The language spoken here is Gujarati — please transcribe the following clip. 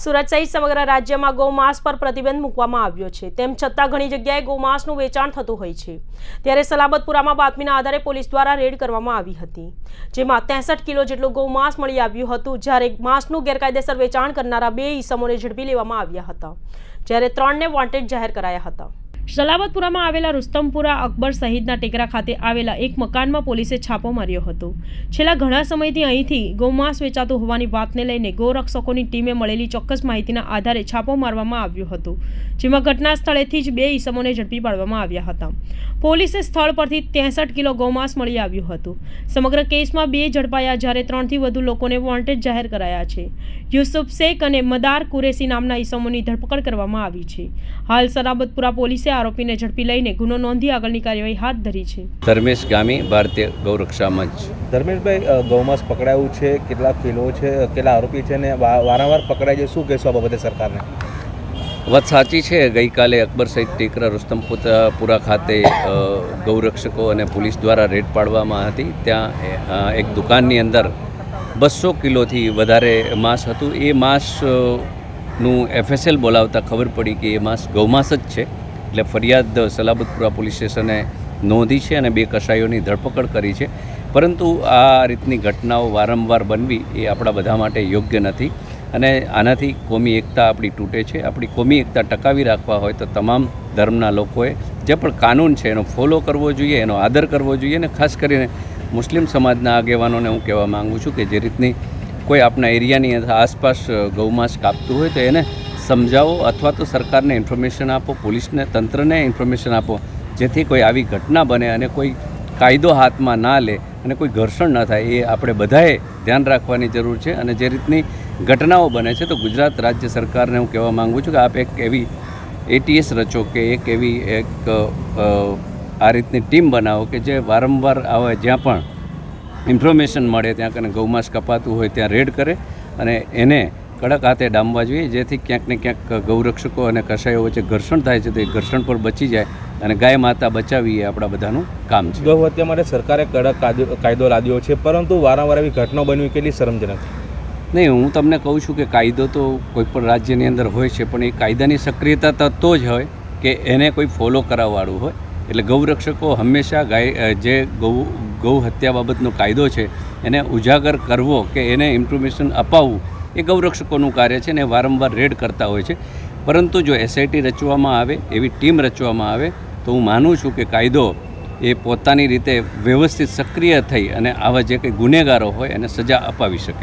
સુરત સહિત સમગ્ર રાજ્યમાં ગૌમાંસ પર પ્રતિબંધ મૂકવામાં આવ્યો છે. તેમ છતાં ઘણી જગ્યાએ ગૌમાંસનું વેચાણ થતું હોય છે. ત્યારે સલાબતપુરામાં બાતમીના આધારે પોલીસ દ્વારા રેડ કરવામાં આવી હતી. જેમાં ત્રેસઠ કિલો જેટલું ગૌમાંસ મળી આવ્યું હતું, જ્યારે માંસનું ગેરકાયદેસર વેચાણ કરનારા બે ઈસમોને ઝડપી લેવામાં આવ્યા હતા, જ્યારે ત્રણને વોન્ટેડ જાહેર કરાયા હતા. સલાબતપુરામાં આવેલા રુસ્તમપુરા અકબર સહિતના ટેકરા ખાતે આવેલા એક મકાનમાં પોલીસે છાપો માર્યો હતો. છેલ્લા ઘણા સમયથી અહીંથી ગૌમાંસ વેચાતું હોવાની વાતને લઈને ગૌરક્ષકોની ટીમે મળેલી ચોક્કસ માહિતીના આધારે છાપો મારવામાં આવ્યો હતો, જેમાં ઘટના સ્થળેથી જ બે ઈસમોને ઝડપી પાડવામાં આવ્યા હતા. પોલીસે સ્થળ પરથી ત્રેસઠ કિલો ગૌમાંસ મળી આવ્યું હતું. સમગ્ર કેસમાં બે ઝડપાયા જ્યારે ત્રણથી વધુ લોકોને વોન્ટેડ જાહેર કરાયા છે. યુસુફ શેખ અને મદાર કુરેશી નામના ઈસમોની ધરપકડ કરવામાં આવી છે. હાલ સલાબતપુરા પોલીસે આરોપીને ઝડપી લઈને ગુનો નોંધી આગળની કાર્યવાહી હાથ ધરી છે. ધર્મેશ ગામી ભારતીય ગૌરક્ષા મંચ. ધર્મેશભાઈ ગૌમાંસ પકડાયું છે કેટલા કિલો છે કેટલા આરોપી છે ને વા- વારંવાર પકડાય છે શું કહેશો આ બાબતે સરકારને? વાત સાચી છે ગઈકાલે અકબર સહિત ટેકરા રુસ્તમપુરા ખાતે ગૌરક્ષકો અને પોલીસ દ્વારા રેડ પાડવામાં હતી. ત્યાં એક દુકાનની અંદર બસો કિલોથી વધારે માંસ હતું. એ માંસનું એફએસએલ બોલાવતા ખબર પડી કે એ માંસ ગૌમાંસ જ છે. એટલે ફરિયાદ સલાબતપુરા પોલીસ સ્ટેશને નોંધી છે અને બે કસાઈઓની ધરપકડ કરી છે. પરંતુ આ રીતની ઘટનાઓ વારંવાર બનવી એ આપણા બધા માટે યોગ્ય નથી. અને આનાથી કોમી એકતા આપણી તૂટે છે. આપણી કોમી એકતા ટકાવી રાખવા હોય તો તમામ ધર્મના લોકોએ જે પણ કાનૂન છે એનો ફોલો કરવો જોઈએ, એનો આદર કરવો જોઈએ અને ખાસ કરીને મુસ્લિમ સમાજના આગેવાનોને હું કહેવા માગું છું કે જે રીતની કોઈ આપણા એરિયાની આસપાસ ગૌમાંસ કાપતું હોય તો એને સમજાવો અથવા તો સરકારને ઇન્ફોર્મેશન આપો, પોલીસને, તંત્રને ઇન્ફોર્મેશન આપો, જેથી કોઈ આવી ઘટના બને અને કોઈ કાયદો હાથમાં ના લે અને કોઈ ઘર્ષણ ન થાય, એ આપણે બધાએ ધ્યાન રાખવાની જરૂર છે. અને જે રીતની ઘટનાઓ બને છે, તો ગુજરાત રાજ્ય સરકારને હું કહેવા માગું છું કે આપ એક એવી એટીએસ રચો કે એક એવી એક આ રીતની ટીમ બનાવો કે જે વારંવાર આવે જ્યાં પણ ઇન્ફોર્મેશન મળે, ત્યાં કને ગૌમાંસ કપાતું હોય, ત્યાં રેડ કરે અને એને કડક હાથે ડામવા જોઈએ જેથી ક્યાંક ને ક્યાંક ગૌરક્ષકો અને કસાઈઓ વચ્ચે ઘર્ષણ થાય છે તો એ ઘર્ષણ પર બચી જાય અને ગાય માતા બચાવી એ આપણા બધાનું કામ છે. ગૌ હત્યા માટે સરકારે કડક કાયદો- લાદ્યો છે પરંતુ વારંવાર એવી ઘટના બનવી કેટલી શરમજનક નહીં હું તમને કહું છું કે કાયદો તો કોઈ પણ રાજ્યની અંદર હોય છે પણ એ કાયદાની સક્રિયતા તો તો જ હોય કે એને કોઈ ફોલો કરાવવાળું હોય. એટલે ગૌરક્ષકો હંમેશા ગાય જે ગૌ ગૌ હત્યા બાબતનો કાયદો છે એને ઉજાગર કરવો કે એને ઇન્ફોર્મેશન અપાવવું એ ગૌરક્ષકોનું કાર્ય છે ને વારંવાર રેડ કરતા હોય છે. પરંતુ જો એસઆઈટી રચવામાં આવે, એવી ટીમ રચવામાં આવે, તો હું માનું છું કે કાયદો એ પોતાની રીતે વ્યવસ્થિત સક્રિય થઈ અને આવા જે કંઈ ગુનેગારો હોય એને સજા અપાવી શકે.